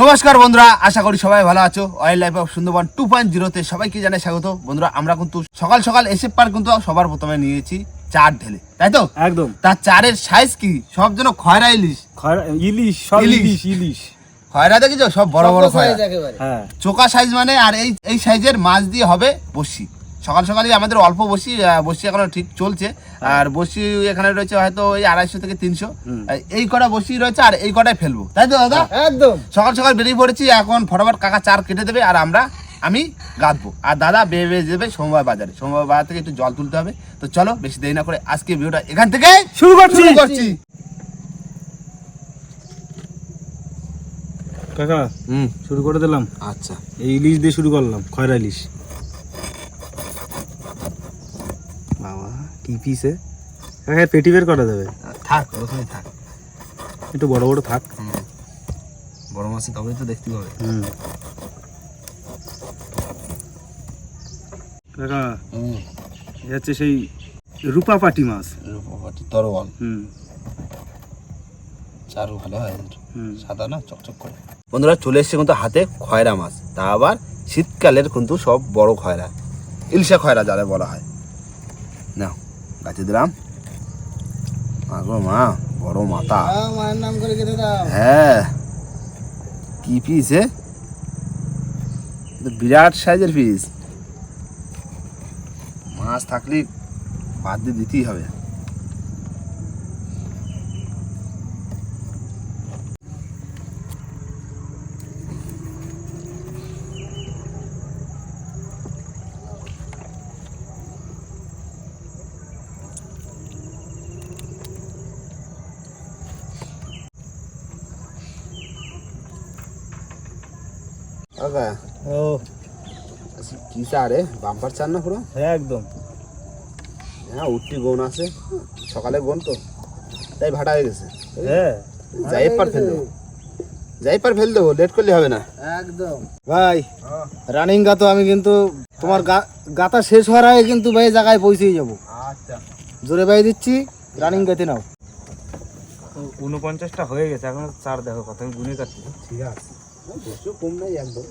নমস্কার বন্ধুরা আশা করি সবাই ভালো আছো। Wildlife of Sundarban two point জিরোতে সবাইকে জানাই স্বাগত। বন্ধুরা আমরা কিন্তু সকাল সকাল এসে পার কিন্তু সবার প্রথমে নিয়েছি চার ঢেলে। তাই তো? একদম। তার চারের সাইজ কি? সব যেন খয়রা ইলিশ। ইলিশ সব ইলিশ। ইলিশ ইলিশ। খয়রা দেখেছ? সব বড় বড় খয়রা। হ্যাঁ। চোকা সাইজ মানে আর এই এই সাইজের মাছ দিয়ে হবে বসি। সকাল সকালই আমাদের অল্প বসি বসি এখনও ঠিক চলছে। আর বসি এখানে রয়েছে হয়তো ওই আড়াইশো থেকে তিনশো। এই কটা বসি রয়েছে আর এই কটাই ফেলব। তাই তো দাদা? একদম। সকাল সকাল বেরিয়ে পড়েছি এখন ফটাফট কাকা চার কেটে দেবে আর আমরা আমি গাঁথবো আর দাদা বেয়ে বেয়ে দেবে সোমবার বাজারে। সোমবার বাজার থেকে একটু জল তুলতে হবে। তো চলো বেশি দেরি না করে আজকে ভিডিওটা এখান থেকে শুরু করছি। শুরু করছি। কাকা হুম। শুরু করে দিলাম। আচ্ছা। এই ইলিশ দিয়ে শুরু করলাম খয়রা ইলিশ। কি পিসে কাকা পেটি বের করা যাবে। থাক ওখানে থাক। একটু বড় বড় থাক। বড় মাছে তবেই তো দেখতে পাবে। হুম। কাকা এ হচ্ছে সেই রূপা পাটি মাছ। রূপবতী তরোয়াল। হুম। চারু ভালো হয়। হুম। সাদা না চকচক করে। বন্ধুরা চলে এসছে কিন্তু হাতে খয়রা মাছ। তা আবার শীতকালের কিন্তু সব বড় খয়রা। ইলশা খয়রা যারা বলা হয়। নাও। দিলাম আগো মা বড় মাথা মায়ের নাম করে কেটে দাও। হ্যাঁ। কি পিস এ? বিরাট সাইজের পিস মাছ থাকলে বাদ দিয়ে দিতেই হবে। আচ্ছা ও। কি চারে? বাম্পার চার না পুরো? হ্যাঁ একদম। হ্যাঁ উঠতি গোন আছে। সকালে গোন তো। তাই ভাটা হয়ে গেছে। হ্যাঁ। যাই পার ফেল দেবো। যাই পার ফেল দেবো লেট করলে হবে না। একদম। ভাই রানিং গাতো আমি কিন্তু তোমার গা- গাতা শেষ হওয়ার আগে কিন্তু ভাই জায়গায় পৌঁছেই যাব। আচ্ছা। জোরে বাই দিচ্ছি রানিং গাতে নাও। উনপঞ্চাশটা হয়ে গেছে। এখন চার দেখো কত আমি গুনে কাটছি। ঠিক আছে। কম নাই একদম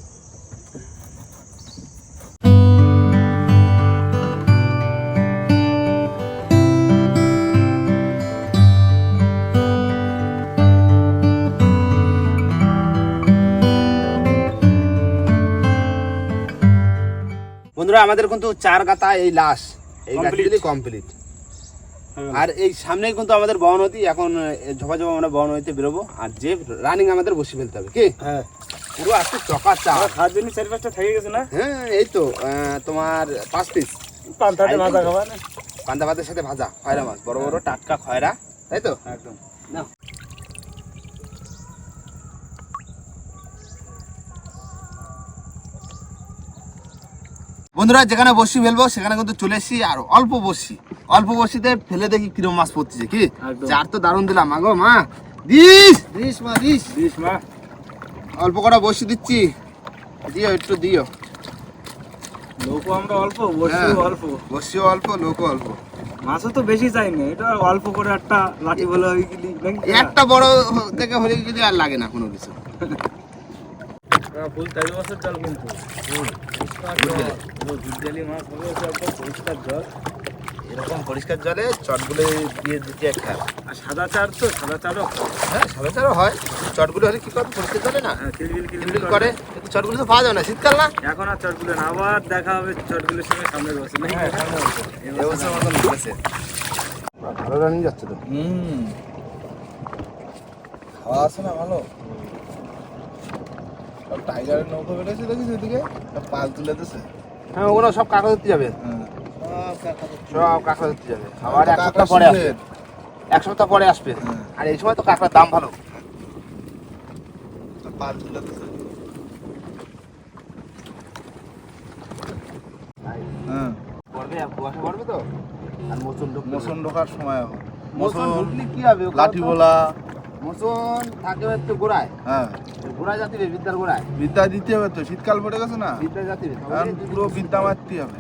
বন্ধুরা আমাদের কিন্তু চার গাতা এই লাশ এই. গাছগুলি কমপ্লিট আর এই সামনেই কিন্তু আমাদের বহনতি এখন ঝপা ঝপা আমরা বহনতিতে বেরোবো আর যে রানিং আমাদের বসে ফেলতে হবে কি? হ্যাঁ। পুরো আজকে চকা চা। খাওয়ার জন্য চারি পাঁচটা থেকে গেছে না? হ্যাঁ এই তো তোমার পাঁচ পিস পান্তাতে ভাজা খাবার পান্তা ভাতের সাথে ভাজা খয়রা মাছ বড় বড় টাটকা খয়রা তাই তো? একদম। নাও। বন্ধুরা যেখানে বসি ফেলব সেখানে কিন্তু চলে এসছি আর অল্প বসি। অল্প বসিতে ফেলে দেখি কিরম মাছ পড়তেছে কি। চার তো দারুণ দিলাম আগো মা। দিস! দিস মা দিস। দিস মা। অল্প কটা বসি দিচ্ছি। দিও একটু দিও। লোক আমরা অল্প বসি হ্যাঁ। অল্প। বসিও অল্প লোকও অল্প। মাছও তো বেশি চাই না এটা অল্প করে একটা লাঠি বলে হয়ে গেলি একটা বড় থেকে হলে যদি আর লাগে না কোনো কিছু। ফুল চারি বছর জল কিন্তু মাছ হবে পরিষ্কার জল। এরকম পরিষ্কার জলে চটগুলো দিয়ে দিতে একটা আর সাদা চার তো সাদা চারও হ্যাঁ। সাদা চারও হয়। চটগুলো হলে কি করে? পরিষ্কার জলে না? হ্যাঁ কিলবিল করে। কিন্তু চটগুলো তো পাওয়া যাবে না। শীতকাল না? এখন আর চটগুলো না। আবার দেখা হবে চটগুলোর সঙ্গে সামনের বছর নাকি এবছর মতন হয়েছে ভালো রানিং যাচ্ছে তো। হুম। খাওয়া আছে না ভালো? সব টাইগারের নৌকো বেড়েছে দেখিস এদিকে সব পাল তুলে দিছে। হ্যাঁ ওগুলো সব কাঁকড়া ধরতে যাবে সব কাঁকড়া ধরতে যাবে। আবার এক সপ্তাহ পরে আসবে। এক সপ্তাহ পরে আসবে। হ্যাঁ। আর এই সময় তো কাঁকড়ার দাম ভালো। হ্যাঁ। মোসন ঢোকার সময় হবে। মোচন মোসন ঢুকলে কি হবে? লাঠি বলা। থাকে গোড়ায়। হ্যাঁ। গোড়া জাতিবে বিদ্যার গোড়ায়। বিদ্যা দিতে হবে তো। শীতকাল পড়ে গেছে না। বিদ্যা পুরো বিদ্যা মারতে হবে।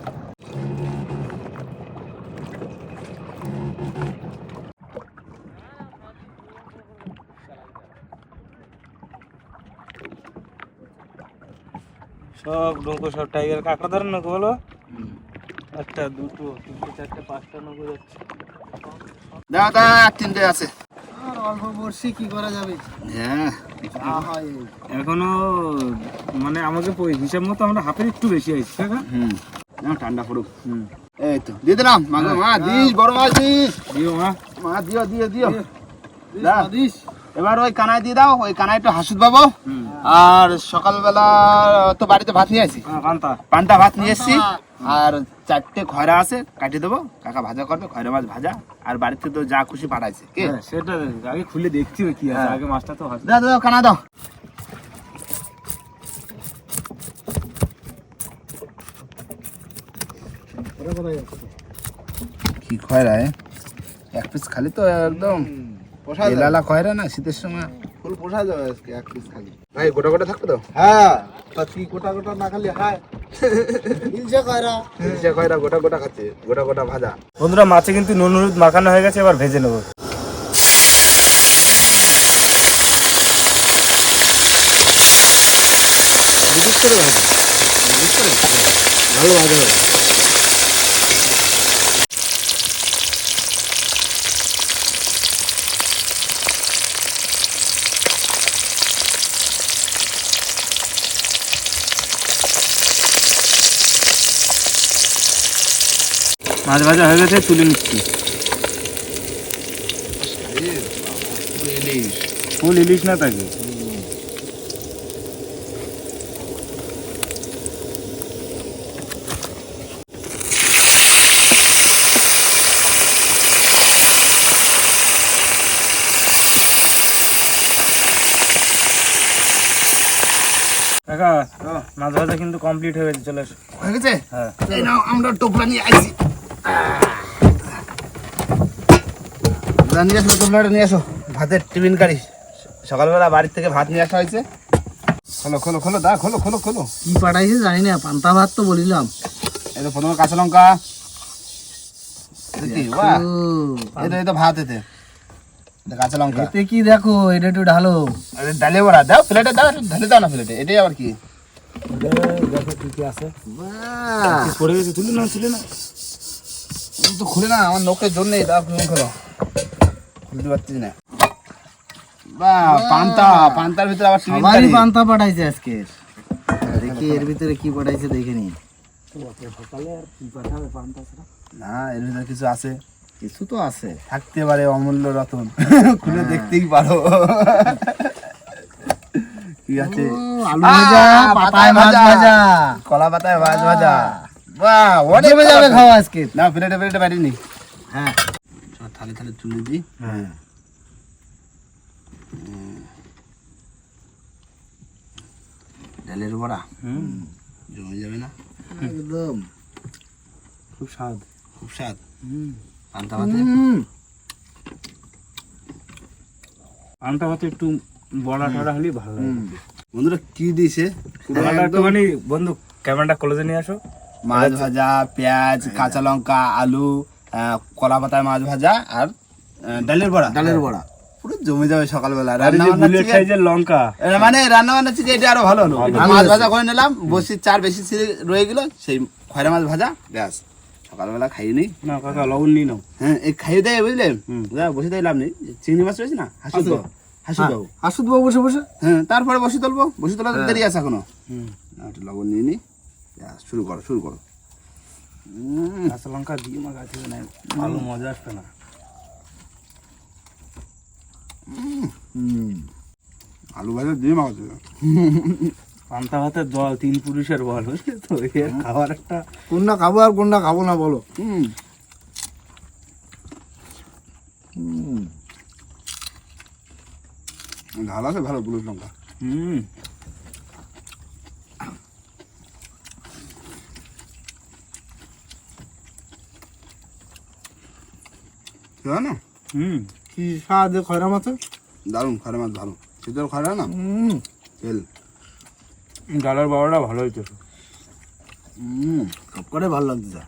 সব নৌকো সব টাইগার কাঁকড়া ধরেন নৌকো বলো? একটা দুটো তিনটে চারটে পাঁচটা নৌকো যাচ্ছে। দাদা তিনটে আছে। অল্প বর্ষি কি করা যাবে? হ্যাঁ হয়। এখনও মানে আমাকে হিসাব মতো আমরা হাফের একটু বেশি কাকা। হুম। ঠান্ডা পড়ুক। হুম। এই তো দিয়ে দিলাম মাগো মা দিস বড় মাছ দিস। দিও মা। মা দিও দিও দিও। দিস দা। দিস। এবার ওই কানায় দিয়ে দাও ওই কানায় একটু হাসুদ পাবো হুম। আর সকালবেলা তো বাড়িতে ভাত নিয়ে আসি। হ্যাঁ, পান্তা। ভাত নিয়ে এসছি। আর চারটে খয়রা আছে কাটিয়ে দেবো। কাকা ভাজা করবে খয়রা মাছ ভাজা। আর বাড়িতে তো যা খুশি পাঠাইছে কে? হ্যাঁ, সেটা আগে খুলে দেখছি কি আছে হ্যাঁ। আগে মাছটা তো দাও দাও কানা দাও? কি খয়রা এক পিস খালি তো একদম। যাবে খয়রা না শীতের সময়। ফুল পোষা যাবে আজকে এক পিস খালি। ভাই গোটা গোটা থাকবে তো? হ্যাঁ তা তুই গোটা গোটা না খালি হায়। গোটা গোটা খাচ্ছে গোটা গোটা ভাজা। বন্ধুরা মাছে কিন্তু নুন হলুদ মাখানো হয়ে গেছে এবার ভেজে নেব। ভাজা ভালো ভাজা হবে। মাছ ভাজা হয়ে গেছে তুলে নিচ্ছি। ফুল ইলিশ না থাকে কাকা মাছ ভাজা কিন্তু কমপ্লিট হয়ে গেছে চলে হয়ে গেছে? হ্যাঁ। আমরা টোপলা নিয়ে দা, নিয়ে আসো টোপলাটা নিয়ে আসো। ভাতের টিফিন গাড়ি সকালবেলা বাড়ি থেকে ভাত নিয়ে আসা হয়েছে। খোলো খোলো খোলো দা খোলো খোলো খোলো। কি পাঠাইছে জানি না পান্তা ভাত তো বলিলাম। এই তো প্রথমে কাঁচা লঙ্কা। তো ভাত এতে। এটা কাঁচা লঙ্কা। এতে কি দেখো এটা একটু ঢালো। আরে ডালে বড়া। দাও প্লেটে দাও একটু দাও না প্লেটে। এটাই আবার কি? আছে। পড়ে গেছে তুলে না ছিল না তো খুলে না আমার নখের জন্য দাও তুমি খোলো। খুলতে পারছি না। বাহ পান্তা পান্তার ভিতরে আবার সবারই পান্তা পাঠাইছে আজকে। দেখি এর ভিতরে কি পাঠাইছে দেখে নি। না এর ভিতরে কিছু আছে। কিছু তো আছে। থাকতে পারে অমূল্য রতন। খুলে দেখতেই পারো। কি আছে? আলু ভাজা পাতায় মাছ ভাজা। কলা পাতায় মাছ ভাজা। বাহ অনেক যাবে খাওয়া আজকে। না প্লেটে প্লেটে বাড়ি নি হ্যাঁ থালে থালে তুলে দিই হ্যাঁ। ডালের বড়া। হুম। জমে যাবে না। একদম। খুব স্বাদ। খুব স্বাদ। হুম। পান্তা ভাতে? হুম, ভাতে একটু বড়া টড়া হলেই ভালো লাগে বন্ধুরা কি দিছে? বন্ধু ক্যামেরাটা কলেজে নিয়ে আসো। মাছ ভাজা পেঁয়াজ কাঁচা লঙ্কা আলু কলা পাতায় মাছ ভাজা আর ডালের বড়া। ডালের বড়া। পুরো জমে যাবে সকালবেলা। লঙ্কা। মানে রান্না বান্নার থেকে এটা আরও ভালো হলো। মাছ ভাজা করে নিলাম বসি চার বেশি রয়ে গেল সেই খয়রা মাছ ভাজা ব্যাস। সকালবেলা খাইয়ে নিই না কাকা লবণ নাও। হ্যাঁ এই খাইয়ে দেয়। যা বসে দেয় লাভ নেই। চিংড়ি মাছ রয়েছে না হাসু আছে। দাও হাসু দাও আসুদ বাবু বসে বসে। হ্যাঁ তারপরে বসে তুলবো বসে তোলা দেরি আছে এখনও। লবণ নিয়ে নি। শুরু করো শুরু করো। কাঁচা লঙ্কা দিয়ে মা গাছে না ভালো মজা আসবে না। আলু ভাজা দিয়ে মাছ পান্তা ভাতের জল তিন পুরুষের বল বুঝলি তো? এর খাবার একটা কোনটা খাব আর কোনটা খাব না বলো। হুম। ঝাল আছে ভালো বুলুট লঙ্কা। হুম। আছে না হুম। কি স্বাদ খয়রা মাছের দারুণ খরা মাছ ভালো। শীতল খরা না? হুম। তেল। ডালের বাবাটা ভালো হয়েছে হুম সব করে ভালো লাগছে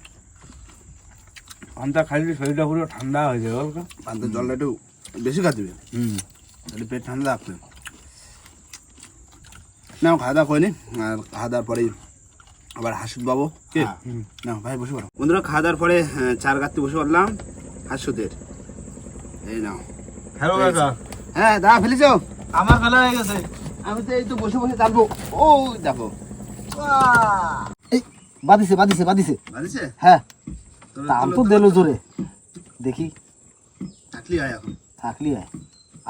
পান্তা খাইলে শরীরটা পুরো ঠান্ডা হয়ে যাবে বলকা পান্তের জলটা একটু বেশি খাচ্ছিবে হুম। তাহলে পেট ঠান্ডা রাখবে না খাওয়া দাওয়া করিনি আর খাওয়া দাওয়ার পরেই আবার হাসুদ বাবু কে হ্যাঁ। না ভাই বসে পড়ো। বন্ধুরা খাওয়া দাওয়ার পরে চার গাছতে বসে পড়লাম হাসুদের। এই নাও। হ্যালো কাকা। হ্যাঁ দা ফেলেছ? আমার খেলা হয়ে গেছে। আমি তো এই তো বসে বসে চালবো ও দেখো। এই বাদিছে বাদিছে বাদিছে বাড়িছে হ্যাঁ। দাম তো দিল জোরে। দেখি। থাকলি এখন। থাকলি হয়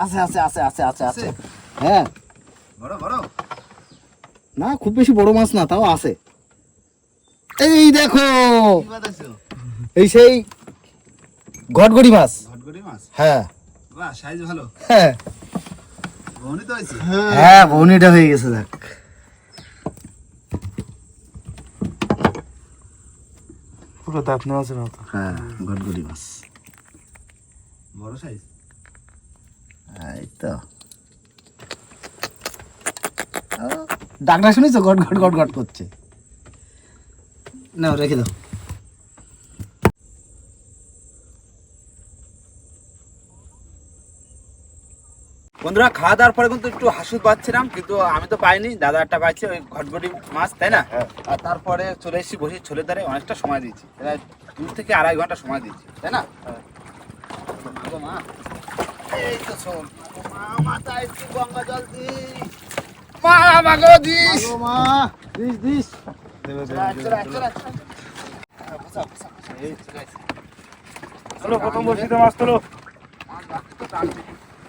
আছে আছে আছে আছে আছে আছে। হ্যাঁ। বড় বড়। না খুব বেশি বড় মাছ না তাও আছে। এই দেখো। এই সেই ঘটঘড়ি মাছ। মাছ? হ্যাঁ। বাহ সাইজ ভালো। হ্যাঁ। হয়েছে? হ্যাঁ বৌনিটা হয়ে গেছে দেখ। পুরো দাঁত নেওয়া আছে না হ্যাঁ ঘটঘড়ি মাছ। বড় সাইজ? এই তো। ডাকটা শুনেছো? গট ঘট ঘট ঘট করছে। না রেখে দাও। বন্ধুরা খাওয়া দাওয়ার পরে কিন্তু একটু হাসুদ পাচ্ছিলাম কিন্তু আমি তো পাইনি দাদা একটা পাইছে ওই ঘটঘটি মাছ তাই না? আর তারপরে চলে এসেছি বসে ছোলে ধারে অনেকটা সময় দিয়েছি প্রায় দু থেকে আড়াই ঘণ্টা সময় দিয়েছি তাই না? ও মা, এই তো শোন। মা মাথায় একটু গঙ্গা জল দি মা আমাকেও দিস। মা দিস দিস। চলা। হ্যাঁ, প্রথম বসিতে মাছ তোলো। মাছ বাকি তো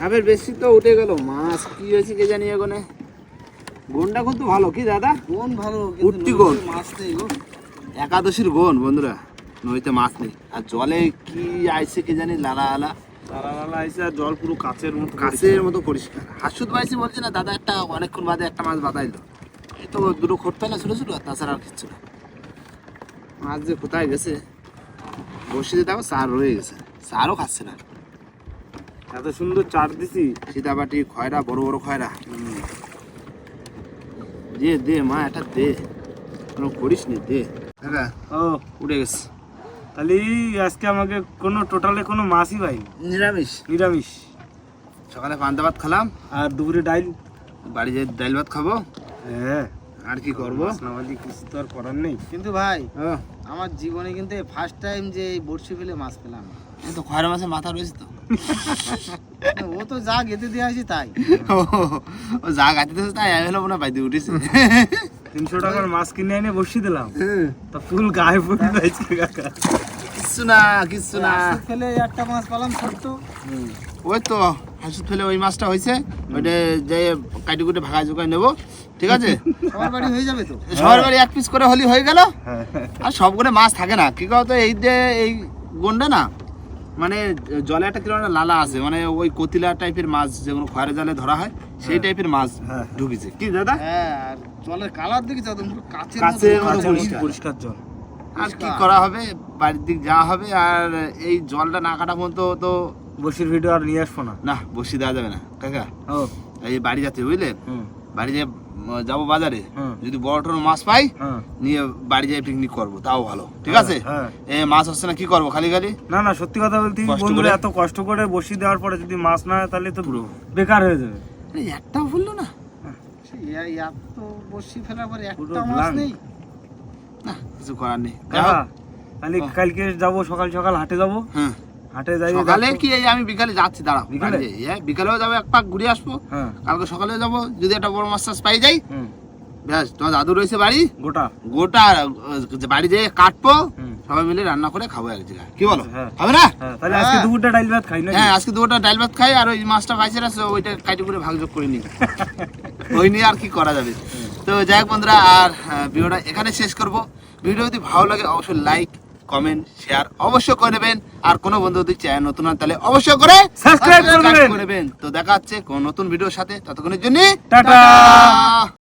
হাফের বেশি তো উঠে গেল। মাছ কি হয়েছে কে জানি এখানে? গুণটা কিন্তু ভালো কি দাদা? কোন ভালো উঠতি কোন? মাছ নেই গো। একাদশীর গুণ বন্ধুরা। নদীতে মাছ নেই। আর জলে কি আইছে কে জানি লালা আলা। তারা লালা আইসে আর জল পুরো কাচের মতো কাছের মতো পরিষ্কার। হাসুদ বাইছে বলছে না দাদা একটা অনেকক্ষণ বাদে একটা মাছ বাতাইলো এই তো দুটো খরতে না ছোটো ছোটো তাছাড়া আর কিচ্ছু না। মাছ যে কোথায় গেছে? বসিতে দেখো সার রয়ে গেছে। সারও খাচ্ছে না। এত সুন্দর চার দিছি সীতাবাটি খয়রা বড় বড় খয়রা। দে দে মা এটা দে। কোনো করিস নি দে। ও উঠে গেছে। তাহলে আজকে আমাকে কোনো টোটালে কোনো মাছই পাইনি। নিরামিষ? নিরামিষ। সকালে পান্তা ভাত খেলাম। আর দুপুরে ডাইল। বাড়ি যেয়ে ডাইল ভাত খাব। হ্যাঁ। আর কি করব? মাছ না হলে কিছু তো আর করার নেই। কিন্তু ভাই আমার জীবনে কিন্তু ফার্স্ট টাইম যে বড়শি ফেলে মাছ পেলাম। এই তো খয়রা মাছের মাথা রয়েছে তো। ও তো যা গেতে দিয়ে আসি তাই। ও যা গাতে দিয়েছে তাই আমি হলো মনে হয় বাইতে উঠেছে। তিনশো টাকার মাছ কিনে এনে বসিয়ে দিলাম। তা ফুল গায়ে কাকা। কিচ্ছু না কিচ্ছু না। হাসি ফেলে একটা মাছ পেলাম ছোট্ট। ওই তো হাসুদ ফেলে ওই মাছটা হয়েছে। ওইটা যে কাটি কুটে ভাগা জোগায় নেব। ঠিক আছে? সবার বাড়ি হয়ে যাবে তো? সবার বাড়ি এক পিস করে হলি হয়ে গেল। হ্যাঁ। আর সবগুলো মাছ থাকে না। কি কতো এই যে এই গন্ডা না মানে জলে একটা কীরকম লালা আছে মানে ওই কতিলা টাইপের মাছ যেগুলো খয়রা জালে ধরা হয় সেই টাইপের মাছ হ্যাঁ। ঢুকেছে কি দাদা? হ্যাঁ আর জলের কালার দেখি তো পুরো কাচের কাচের মতো মতো কাঁচের মতো পরিষ্কার। জল। আর কি করা হবে? বাড়ির দিক যাওয়া হবে আর এই জলটা না কাটা পর্যন্ত তো বসির ভিডিও আর নিয়ে আসব না। না বসে দেওয়া যাবে না। কাকা ও। এই বাড়ি যাচ্ছে বুঝলেন হুম। বাড়ি যে যাব বাজারে। যদি বড় টড় মাছ পাই হ্যাঁ। নিয়ে বাড়ি যেয়ে পিকনিক করব তাও ভালো ঠিক আছে? হ্যাঁ। এ মাছ হচ্ছে না কি করব খালি খালি? না না সত্যি কথা বলতে বন্ধুরা এত কষ্ট করে বসি দেওয়ার পরে যদি মাছ না হয় তাহলে তো বেকার হয়ে যাবে। একটাও ফুললো না? এত বড়শি ফেলার পরে একটা মাছ নেই। না কিছু করার নেই। যাই তাহলে কালকে যাব সকাল সকাল হাটে যাব। হ্যাঁ। হাটে যাই সকালে কি এই আমি বিকালে যাচ্ছি দাঁড়াও। বিকালে? হ্যাঁ, বিকালেও যাব এক পাক ঘুরে আসব। হ্যাঁ। কালকে সকালেও যাব যদি একটা বড় মাছ টাছ পাই যাই। ব্যাস তোমার দাদু রয়েছে বাড়ি। গোটা? গোটা বাড়ি যেয়ে কাটবো সবাই মিলে রান্না করে খাব এক জায়গায়। কি বলো? হ্যাঁ। হবে না? তাহলে আজকে। দুপুরটা ডাইল ভাত খাই না হ্যাঁ আজকে ডাল ভাত খাই আর ওই মাছটা পাইছে না ওইটা কাটি করে ভাগযোগ করে নিই। ওই নিয়ে আর কি করা যাবে। তো যাই হোক বন্ধুরা আর ভিডিওটা এখানে শেষ করব। ভিডিও যদি ভালো লাগে অবশ্যই লাইক কমেন্ট শেয়ার অবশ্যই করে নেবেন। আর কোনো বন্ধু যদি চ্যানেল নতুন হয় তাহলে অবশ্যই করে সাবস্ক্রাইব করবেন তো দেখা হচ্ছে কোন নতুন ভিডিওর সাথে। ততক্ষণের জন্য টাটা।